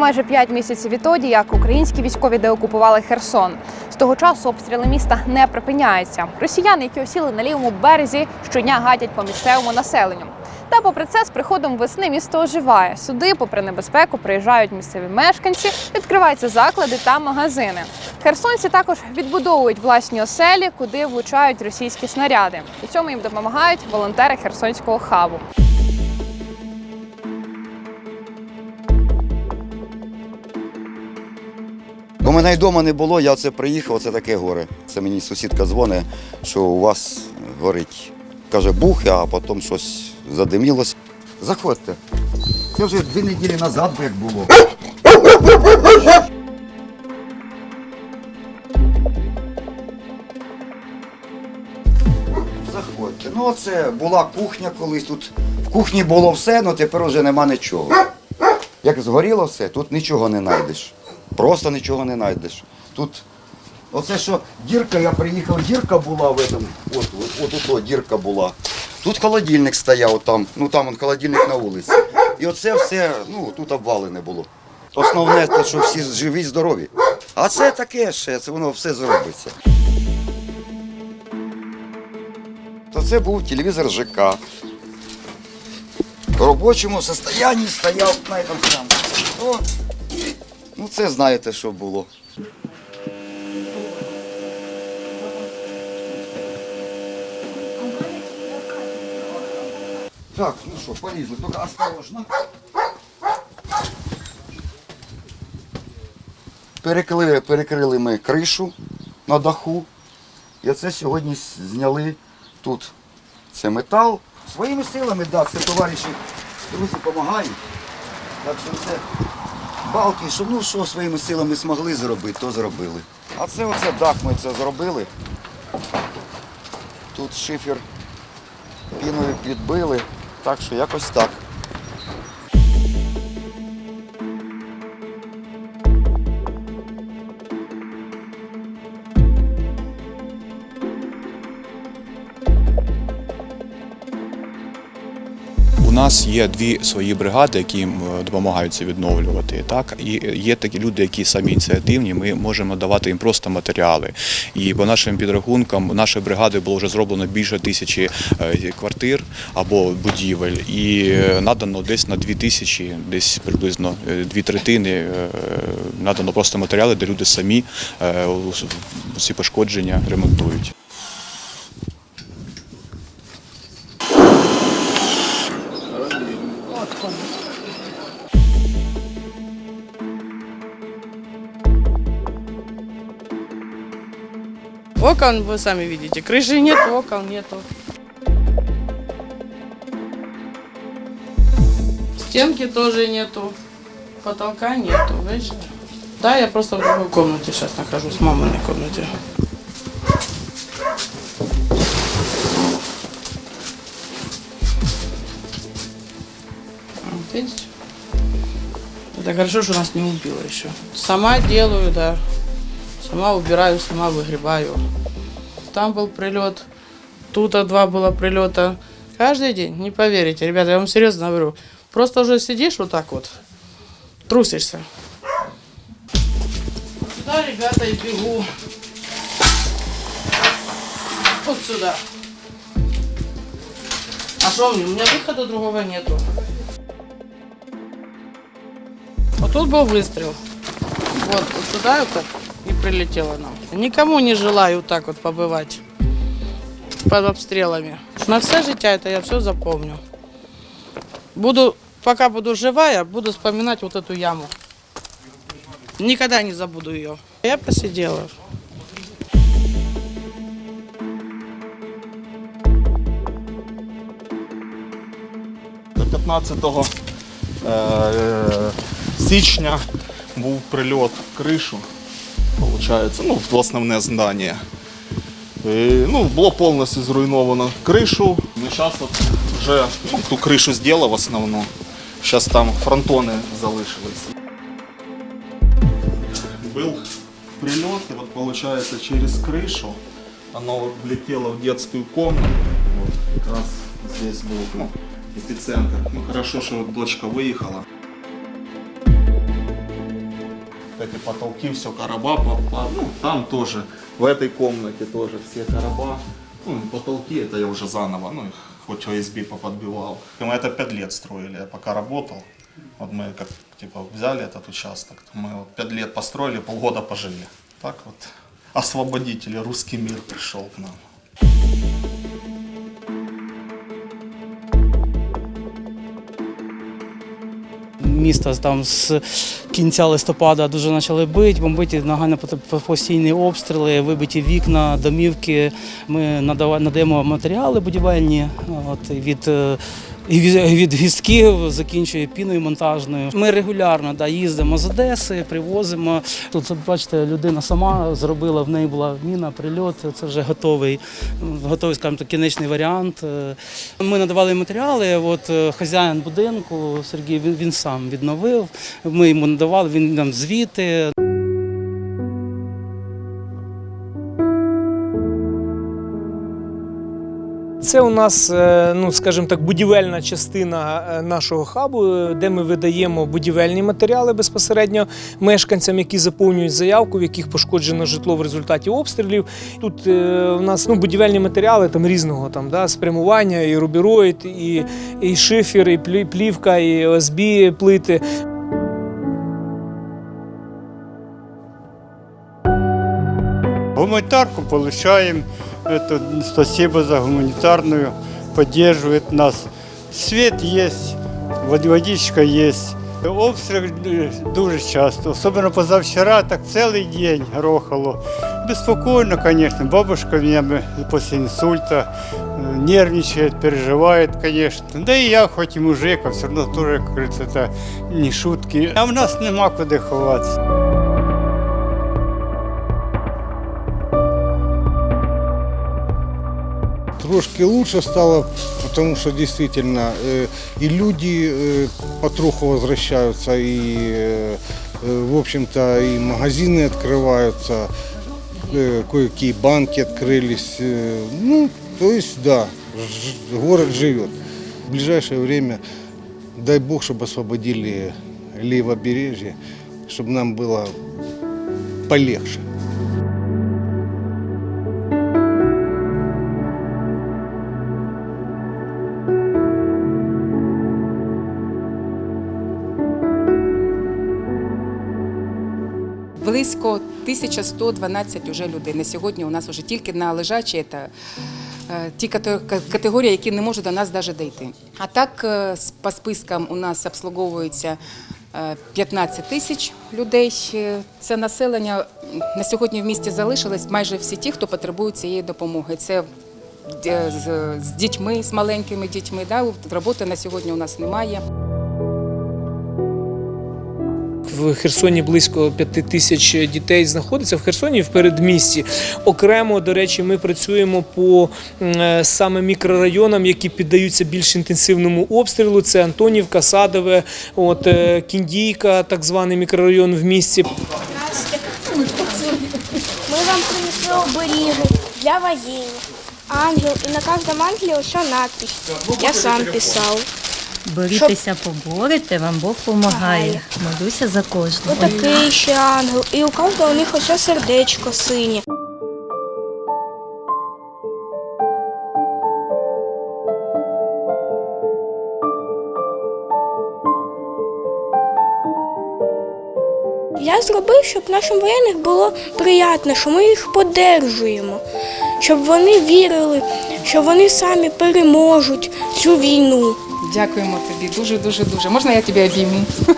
Майже 5 місяців відтоді, як українські військові деокупували Херсон. З того часу обстріли міста не припиняються. Росіяни, які осіли на лівому березі, щодня гадять по місцевому населенню. Та попри це, з приходом весни місто оживає. Сюди, попри небезпеку, приїжджають місцеві мешканці, відкриваються заклади та магазини. Херсонці також відбудовують власні оселі, куди влучають російські снаряди. У цьому їм допомагають волонтери Херсонського хабу. Мене й вдома не було, я це приїхав, це таке горе. Це мені сусідка дзвонить, що у вас горить. Каже, бух, а потім щось задимілося. Заходьте. Це вже дві неділі назад, як було. Заходьте. Ну, це була кухня колись тут. В кухні було все, але тепер вже нема нічого. Як згоріло все, тут нічого не знайдеш. Просто нічого не знайдеш. Тут оце що дірка, я приїхав, дірка була в этом, от, от, от, от, дірка була. Тут холодильник стояв там, ну там он холодильник на вулиці. І оце все, ну тут обвалене було. Основне, те, що всі живі, здорові. А це таке ще, це воно все зробиться. То це був телевізор ЖК. В робочому состоянні стояв на цьому самому. Ну це знаєте, що було. Так, ну що, полізли, тільки осторожно. Перекрили, перекрили ми кришу на даху. І оце сьогодні зняли тут. Це метал. Своїми силами, да, це товариші, друзі допомагають. Так що це балки, що ну що своїми силами змогли зробити, то зробили. А це оце дах ми це зробили. Тут шифер піною підбили. Так що якось так. Нас є дві свої бригади, які м, допомагають відновлювати. Так і є такі люди, які самі ініціативні. Ми можемо давати їм просто матеріали. І по нашим підрахункам нашої бригади було вже зроблено більше тисячі е, квартир або будівель, і е, надано десь на дві тисячі, десь приблизно е, дві третини надано просто матеріали, де люди самі ці пошкодження ремонтують. Окон вы сами видите. Крыши нет, окон нету. Стенки тоже нету. Потолка нету, видишь? Да, я просто в другой комнате сейчас нахожусь, в маминой комнате. Видите? Это хорошо, что нас не убило еще. Сама делаю, да. Сама убираю, сама выгребаю. Там был прилет, тут два было прилета. Каждый день, не поверите, ребята, я вам серьезно говорю. Просто уже сидишь вот так вот, трусишься. Сюда, ребята, и бегу. Вот сюда. А что? У меня выхода другого нету. Вот тут был выстрел. Вот, вот сюда вот так и прилетело нам. Никому не желаю так вот побывать под обстрелами. На все життя это я все запомню. Буду, пока буду живая, буду вспоминать вот эту яму. Никогда не забуду ее. Я посидела. До 15 е, січня був прильот в кришу, виходить, ну, в основне здання. І, ну, було повністю зруйновано кришу. Ми зараз от вже ну, ту кришу зробили в основну. Зараз там фронтони залишились. Был прилет, и вот получается через крышу оно влетело в детскую комнату. Вот, как раз здесь был ну, эпицентр. Ну хорошо, что вот дочка выехала. Потолки, все короба, ну, там тоже, в этой комнате тоже все короба. Ну, потолки, это я уже заново, ну, их хоть ОСБ поподбивал. И мы это пять лет строили, я пока работал. Вот мы как, типа, взяли этот участок, то мы вот пять лет построили, полгода пожили. Так вот, освободители, русский мир пришел к нам. Місто там з кінця листопада дуже почали бити, бомбити нагально постійні обстріли, вибиті вікна, домівки. Ми надаємо матеріали будівельні от, від, е, і від, гістків, закінчує піною монтажною. Ми регулярно да, їздимо з Одеси, привозимо. Тут, бачите, людина сама зробила, в неї була міна, прильот. Це вже готовий, готовий, скажімо кінечний варіант. Е, Ми надавали матеріали. От е, хазяїн будинку Сергій він, він сам відновив. Ми йому надавали, він нам звіти. Це у нас, е, ну скажімо так, будівельна частина е, нашого хабу, е, де ми видаємо будівельні матеріали безпосередньо мешканцям, які заповнюють заявку, в яких пошкоджено житло в результаті обстрілів. Тут у нас ну, будівельні матеріали там різного там, да, спрямування, і рубіроїд, і, і шифер, і плі- плівка, і ОСБ плити. Гуманитарку получаем. Это спасибо за гуманитарную. Поддерживает нас. Свет есть, вод- водичка есть. Обстріл е, дуже часто, особливо позавчора, так цілий день грохало. Беспокойно, конечно. Бабушка у меня после инсульта э, нервничает, переживает, конечно. Да и я, хоть и мужик, а все равно тоже, как говорится, это не шутки. А в нас нема куди ховатися. Трошки лучше стало, потому что действительно э, и люди э, потроху возвращаются, и, э, э, в общем-то, и магазины открываются, э, кое-какие банки открылись. э, ну, то есть, да, ж- город живет. В ближайшее время, дай бог, чтобы освободили левобережье, чтобы нам было полегче. Близько 1112 уже людей. На сьогодні у нас вже тільки на лежачі це е, ті категорії, які не можуть до нас навіть дійти. А так е, по спискам у нас обслуговується е, 15 тисяч людей. Е, Це населення на сьогодні в місті залишилось майже всі ті, хто потребує цієї допомоги. Це е, з, дітьми, з маленькими дітьми. Роботи на сьогодні у нас немає. В Херсоні близько п'яти тисяч дітей знаходиться в Херсоні в передмісті. Окремо, до речі, ми працюємо по е, саме мікрорайонам, які піддаються більш інтенсивному обстрілу. Це Антонівка, Садове, от е, Кіндійка, так званий мікрорайон в місті. Ми вам принесли оберіги для воєнних. Ангел, і на кожному ангелі ось надпись. Я сам писав. Борітеся, поборете, вам Бог допомагає. Молюся за кожного. Отакий ще ангел. І у кожного у них ось сердечко синє. Я зробив, щоб нашим воєнних було приємно, що ми їх подержуємо, щоб вони вірили, що вони самі переможуть цю війну. Дякуємо тобі дуже, дуже, дуже. Можна я тебе обійму?